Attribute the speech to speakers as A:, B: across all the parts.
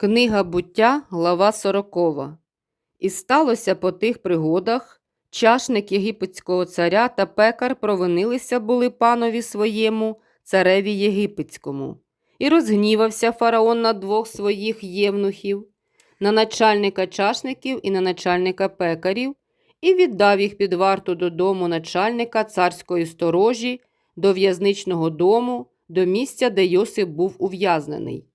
A: Книга буття, глава сорокова. І сталося по тих пригодах, чашник єгипетського царя та пекар провинилися були панові своєму, цареві єгипетському. І розгнівався фараон на двох своїх євнухів, на начальника чашників і на начальника пекарів, і віддав їх під варту додому начальника царської сторожі, до в'язничного дому, до місця, де Йосип був ув'язнений.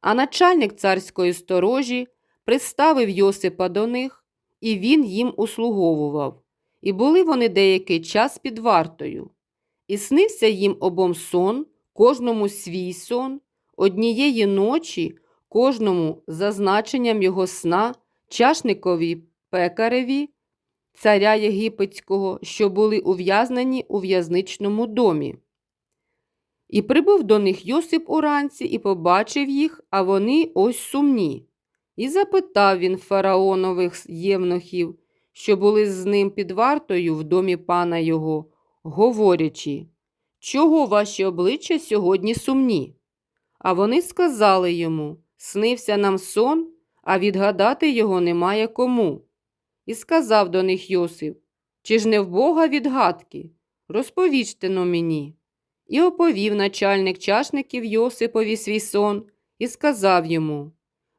A: А начальник царської сторожі приставив Йосипа до них, і він їм услуговував. І були вони деякий час під вартою. І снився їм обом сон, кожному свій сон, однієї ночі, кожному за значенням його сна, чашникові пекареві, царя єгипетського, що були ув'язнені у в'язничному домі. І прибув до них Йосип уранці і побачив їх, а вони ось сумні. І запитав він фараонових євнухів, що були з ним під вартою в домі пана його, говорячи, чого ваші обличчя сьогодні сумні? А вони сказали йому снився нам сон, а відгадати його немає кому. І сказав до них Йосип, чи ж не в Бога відгадки? Розповіжте но мені. І оповів начальник чашників Йосипові свій сон і сказав йому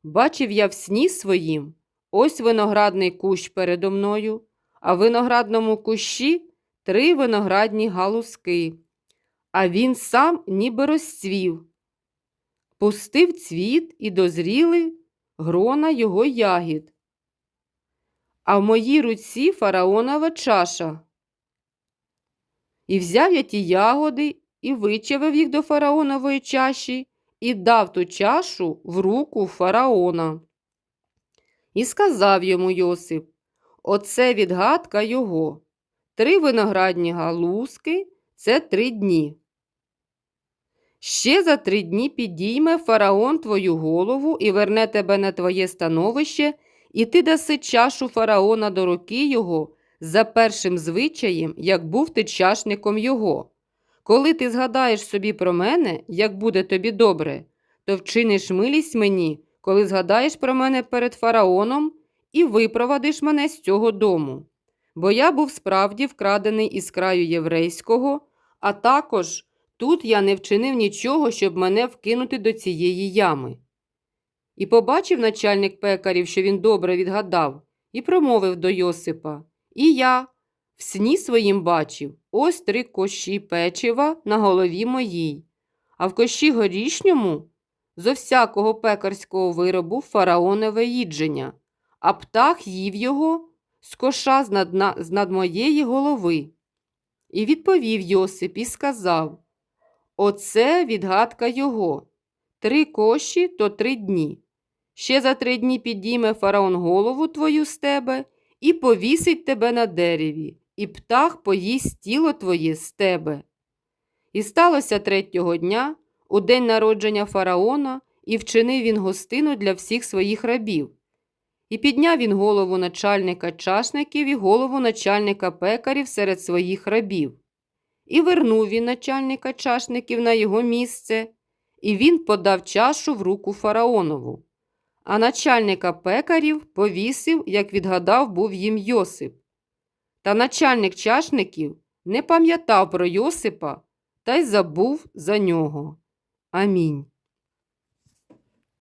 A: Бачив я в сні своїм, ось виноградний кущ передо мною, а в виноградному кущі три виноградні галузки, а він сам ніби розцвів. Пустив цвіт і дозріли грона його ягід. А в моїй руці фараонова чаша. І взяв я ті ягоди і вичавив їх до фараонової чаші і дав ту чашу в руку фараона. І сказав йому Йосип Оце відгадка його. Три виноградні галузки це три дні. Ще за три дні підійме фараон твою голову і верне тебе на твоє становище, і ти даси чашу фараона до руки його за першим звичаєм, як був ти чашником його. Коли ти згадаєш собі про мене, як буде тобі добре, то вчиниш милість мені, коли згадаєш про мене перед фараоном і випровадиш мене з цього дому. Бо я був справді вкрадений із краю єврейського, а також тут я не вчинив нічого, щоб мене вкинути до цієї ями. І побачив начальник пекарів, що він добре відгадав, і промовив до Йосипа І я в сні своїм бачив ось три кощі печива на голові моїй, а в кощі горішньому зо всякого пекарського виробу фараонове їдження, а птах їв його з коша з над, на- з над моєї голови. І відповів Йосип і сказав Оце відгадка його. Три коші то три дні. Ще за три дні підійме фараон голову твою з тебе і повісить тебе на дереві, і птах поїсть тіло твоє з тебе. І сталося третього дня, у день народження фараона, і вчинив він гостину для всіх своїх рабів. І підняв він голову начальника чашників і голову начальника пекарів серед своїх рабів. І вернув він начальника чашників на його місце, і він подав чашу в руку фараонову. А начальника пекарів повісив, як відгадав був їм Йосип. Та начальник чашників не пам'ятав про Йосипа та й забув за нього. Амінь.